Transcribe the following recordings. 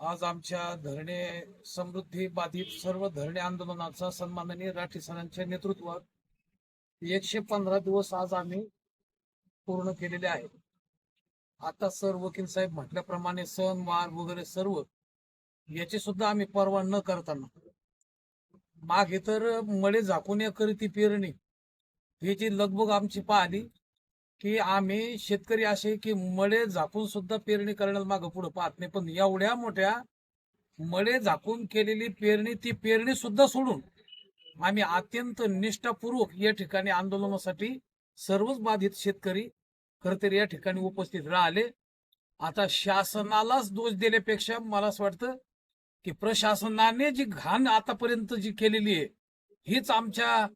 आज आमच्या धरणे समृद्धी बाधित सर्व धरणे आंदोलनाचा सन्माननीय राठी सरांच्या नेतृत्वात एकशे पंधरा दिवस आज आम्ही पूर्ण केलेले आहेत आता सर वकील साहेब म्हटल्याप्रमाणे सण वार वगैरे सर्व याची सुद्धा आम्ही पर्वा न करताना मागे तर मळे झाकून या करीती पेरणी ही जी लगबग आमची पाहिली की आम्ही शेतकरी असे की मळे झाकून सुद्धा पेरणी करण्यास मागं पुढे पाहत नाही. पण एवढ्या मोठ्या मळे झाकून केलेली पेरणी ती पेरणी सुद्धा सोडून आम्ही अत्यंत निष्ठापूर्वक या ठिकाणी आंदोलनासाठी सर्वच बाधित शेतकरी खर तर या ठिकाणी उपस्थित राहिले. आता शासनालाच दोष देण्यापेक्षा मला असं वाटतं की प्रशासनाने जी घाण आतापर्यंत जी केलेली आहे हीच आमच्या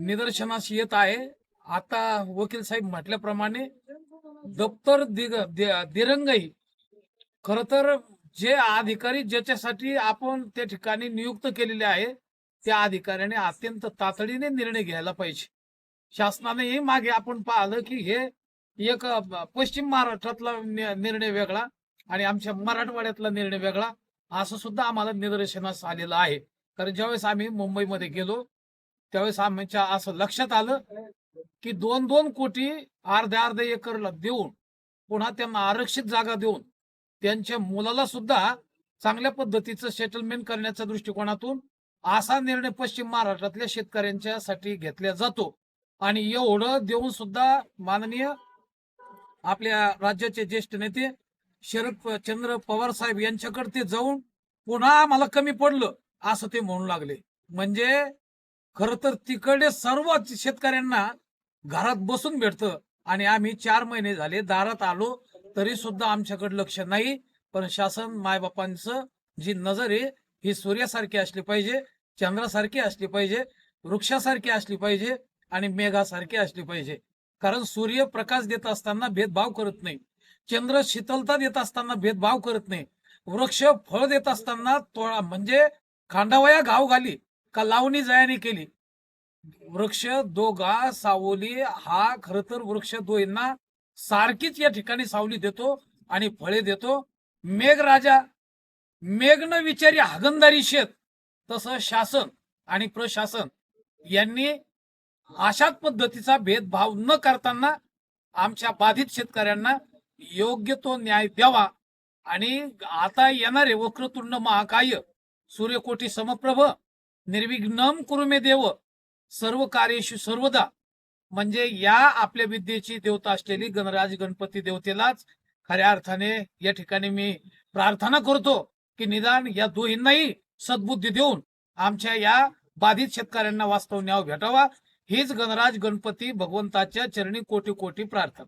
निदर्शनास येत आहे. आता वकील साहेब म्हटल्याप्रमाणे दप्तर दिग दिरंगाई. खर तर जे अधिकारी ज्याच्यासाठी आपण त्या ठिकाणी नियुक्त केलेले आहे त्या अधिकाऱ्याने अत्यंत तातडीने निर्णय घ्यायला पाहिजे. शासनानेही मागे आपण पाहिलं की हे एक पश्चिम महाराष्ट्रातला निर्णय वेगळा आणि आमच्या मराठवाड्यातला निर्णय वेगळा असं सुद्धा आम्हाला निदर्शनास आलेलं आहे. कारण ज्यावेळेस आम्ही मुंबईमध्ये गेलो त्यावेळेस आमच्या असं लक्षात आलं की दोन दोन कोटी अर्ध्या अर्ध्या एकरला देऊन पुन्हा त्यांना आरक्षित जागा देऊन त्यांच्या मुलाला सुद्धा चांगल्या पद्धतीचं सेटलमेंट करण्याच्या दृष्टिकोनातून असा निर्णय पश्चिम महाराष्ट्रातल्या शेतकऱ्यांच्या साठी घेतला जातो. आणि एवढं देऊन सुद्धा माननीय आपल्या राज्याचे ज्येष्ठ नेते शरद चंद्र पवार साहेब यांच्याकडे ते जाऊन पुन्हा आम्हाला कमी पडलं असं ते म्हणू लागले. म्हणजे खर तर तिकडे सर्व शेतकऱ्यांना घरात बसून भेटतं. आणि आम्ही चार महिने झाले दारात आलो तरी सुद्धा आमच्याकडे लक्ष नाही. पण शासन मायबापांचं जी नजर आहे ही सूर्यासारखी असली पाहिजे चंद्रासारखी असली पाहिजे वृक्षासारखी असली पाहिजे आणि मेघासारखी असली पाहिजे. कारण सूर्य प्रकाश देत असताना भेदभाव करत नाही. चंद्र शीतलता देत असताना भेदभाव करत नाही. वृक्ष फळ देत असताना तोळा म्हणजे खांडावया घाव घाली. का लावणी जयाने केली? वृक्ष दोघा सावली हा खर तर वृक्ष दोयींना सारखीच या ठिकाणी सावली देतो आणि फळे देतो. मेघराजा मेघन विचारी हागंदारी शेत तसं शासन आणि प्रशासन यांनी अशाच पद्धतीचा भेदभाव न करताना आमच्या बाधित शेतकऱ्यांना योग्य तो न्याय द्यावा. आणि आता येणारे वक्रतुंड महाकाय सूर्यकोटी समप्रभ निर्विघ्नम कुरुमे देव सर्व कार्येषु सर्वदा. म्हणजे या आपल्या विद्येची देवता असलेली गणराज गणपती देवतेलाच खऱ्या अर्थाने या ठिकाणी मी प्रार्थना करतो की निदान या दोहींनाही सद्बुद्धी देऊन आमच्या या बाधित शेतकऱ्यांना वास्तव न्याय भेटावा. हीच गणराज गणपती भगवंताच्या चरणी कोटी कोटी प्रार्थना.